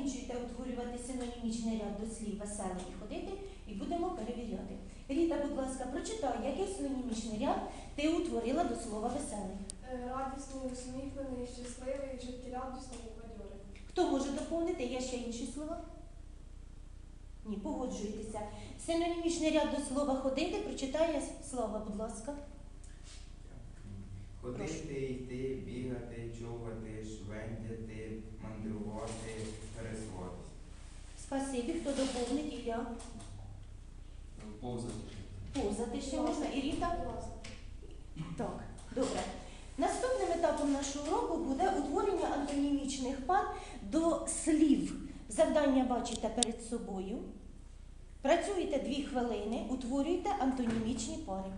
закінчуєте утворювати синонімічний ряд до слів веселий і ходити, і будемо перевіряти. Ріта, будь ласка, прочитай, який синонімічний ряд ти утворила до слова веселий. Е, Радісний, усміхнений, щасливий, життєрадісний бадьорий. Хто може доповнити? Є ще інші слова? Ні, погоджуйтеся. Синонімічний ряд до слова ходити прочитає слово, будь ласка. Ходити, йти, бігати, човгати, швендяти, мандрувати, пересуватися. Спасибі, хто доповнить Ілля. Повзати. Повзати ще можна. І Ріта? Так, добре. Наступним етапом нашого уроку буде утворення антонімічних пар до слів. Завдання бачите перед собою. Працюєте дві хвилини, утворюєте антонімічні пари.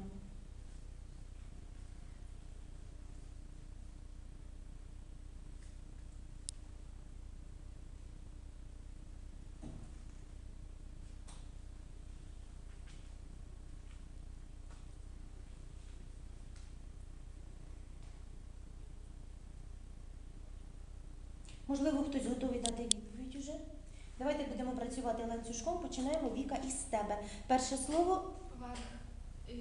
Можливо, хтось готовий дати відповідь уже. Давайте будемо працювати ланцюжком. Починаємо Віка із тебе. Перше слово Верх і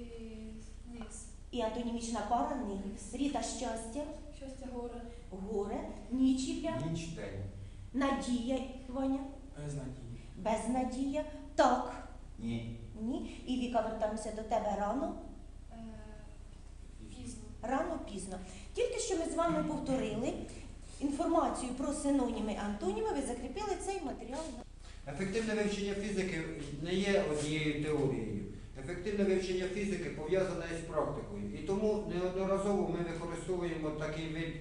низ. і антонімічна пара низ. Ріта щастя, Щастя горе. горе, ніч Ілля, Ніч день. надія Ваня, Безнадії. безнадія, так, Ні. ні. І Віка, вертаємося до тебе рано. Е, Пізно. Рано пізно. Тільки що ми з вами повторили інформацію про синоніми антоніми, ви закріпили цей матеріал. Ефективне вивчення фізики не є однією теорією. Ефективне вивчення фізики пов'язане із практикою. І тому неодноразово ми використовуємо такий вид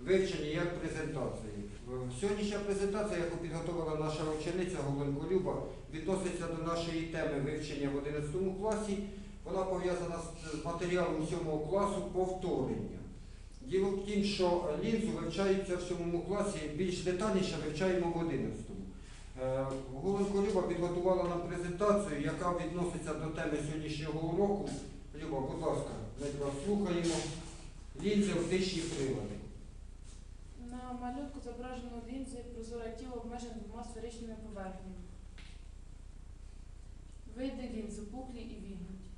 вивчення, як презентації. Е, Сьогоднішня презентація, яку підготувала наша учениця Голенко Люба, відноситься до нашої теми вивчення в 11 класі. Вона пов'язана з матеріалом 7 класу повторення. Діло в тім, що лінзу вивчається в 7 класі, більш детальніше вивчаємо в 11. Е, Голенко Люба підготувала нам презентацію, яка відноситься до теми сьогоднішнього уроку. Люба, будь ласка, ми вас слухаємо. Лінзи оптичні прилади. На малюнку зображено лінзи прозоре тіло обмежене двома сферичними поверхнями. Види лінз опуклі і вігнуті.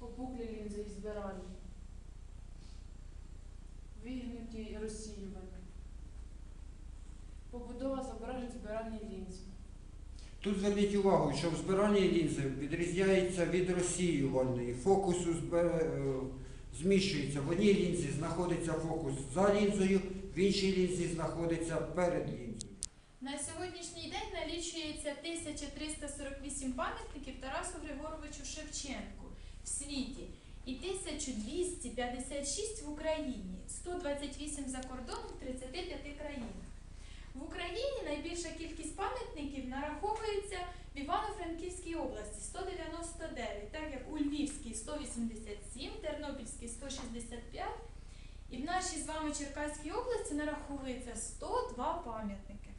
Опуклі лінзи і збиральні. Вігнуті і розсіювані. Побудова зображень збиральні лінзи. Тут зверніть увагу, що в збиранні лінзи відрізняється від розсіювальної. Фокусу збе- е, зміщується. В одній лінзі знаходиться фокус за лінзою, в іншій лінзі знаходиться перед лінзою. На сьогоднішній день налічується 1348 пам'ятників Тарасу Григоровичу Шевченку в світі і 1256 в Україні, 128 за кордоном в 35 країнах. В Україні найбільша кількість пам'ятників нараховується в Івано-Франківській області 199, так як у Львівській 187, Тернопільській 165 і в нашій з вами Черкаській області нараховується 102 пам'ятники.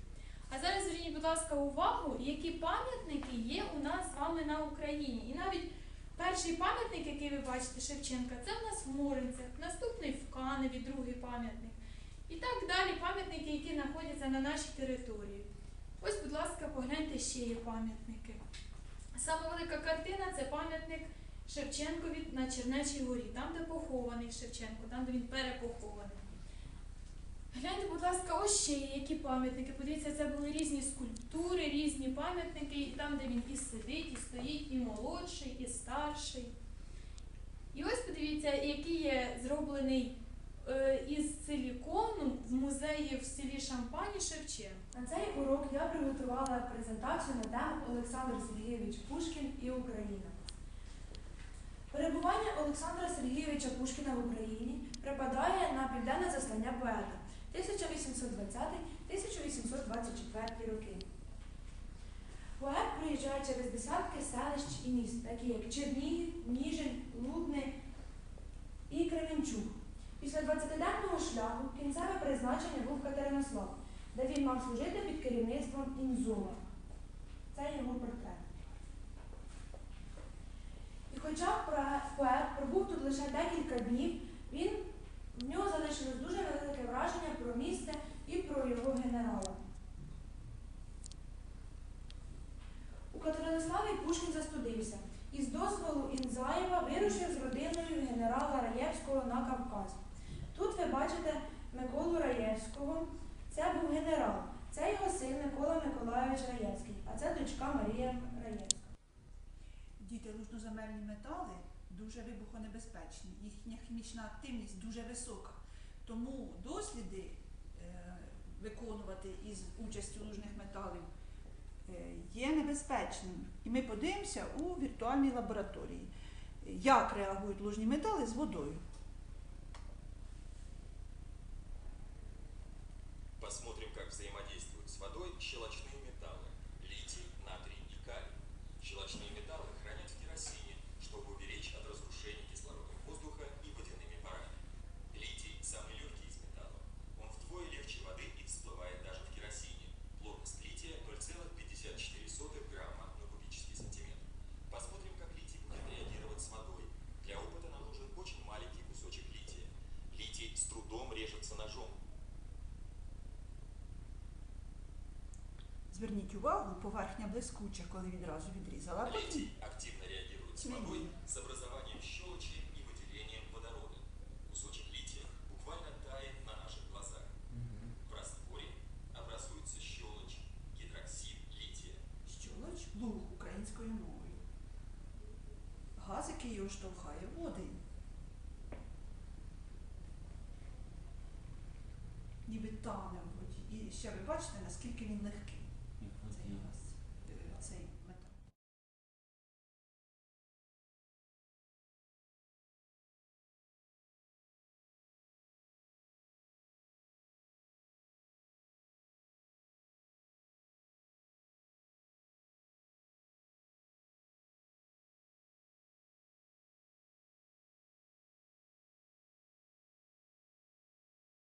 А зараз зверніть, будь ласка, увагу, які пам'ятники є у нас з вами на Україні. І навіть перший пам'ятник, який ви бачите, Шевченка, це в нас в Моринцях, наступний в Каневі, другий пам'ятник. І так далі пам'ятники, які знаходяться на нашій території. Ось, будь ласка, погляньте, ще є пам'ятники. Саме велика картина це пам'ятник Шевченкові на Чернечій горі, там, де похований Шевченко, там, де він перепохований. Гляньте, будь ласка, ось ще є які пам'ятники. Подивіться, це були різні скульптури, різні пам'ятники, і там, де він і сидить, і стоїть, і молодший, і старший. І ось подивіться, який є зроблений із силікону в музеї в селі Шампані Шевченко. На цей урок я приготувала презентацію на тему Олександр Сергійович Пушкін і Україна. Перебування Олександра Сергійовича Пушкіна в Україні припадає на південне заслання поета 1820-1824 роки. Поет проїжджає через десятки селищ і міст, такі як Чернігів, Ніжин, Лубни і Кременчуг. Після 20-денного шляху кінцеве призначення був Катеринослав, де він мав служити під керівництвом Інзула. Це його портрет. І хоча поет пробув тут лише декілька днів, він, в нього залишилось дуже велике враження про місце і про його генерала. У Катеринославі Пушкін застудився і з дозволу Інзаєва вирушив з родиною генерала Раєвського на Кавказ. Бачите Миколу Раєвського. Це був генерал. Це його син Микола Миколайович Раєвський, а це дочка Марія Раєвська. Діти лужноземельні метали дуже вибухонебезпечні, їхня хімічна активність дуже висока. Тому досліди е, виконувати із участю лужних металів е, є небезпечним. І ми подивимося у віртуальній лабораторії, як реагують лужні метали з водою. Водой щелочные Зверніть увагу, поверхня блискуча, коли відразу відрізала. Потім активно реагирует с водой с образованием щелочи и выделением водорода. Кусочек лития буквально тает на наших глазах. В растворе образуется щелочь, гидроксид лития. щолоч луг українською мовою. Газ, який його штовхає, водень. Ніби тане в воді. І ще ви бачите, наскільки він легкий.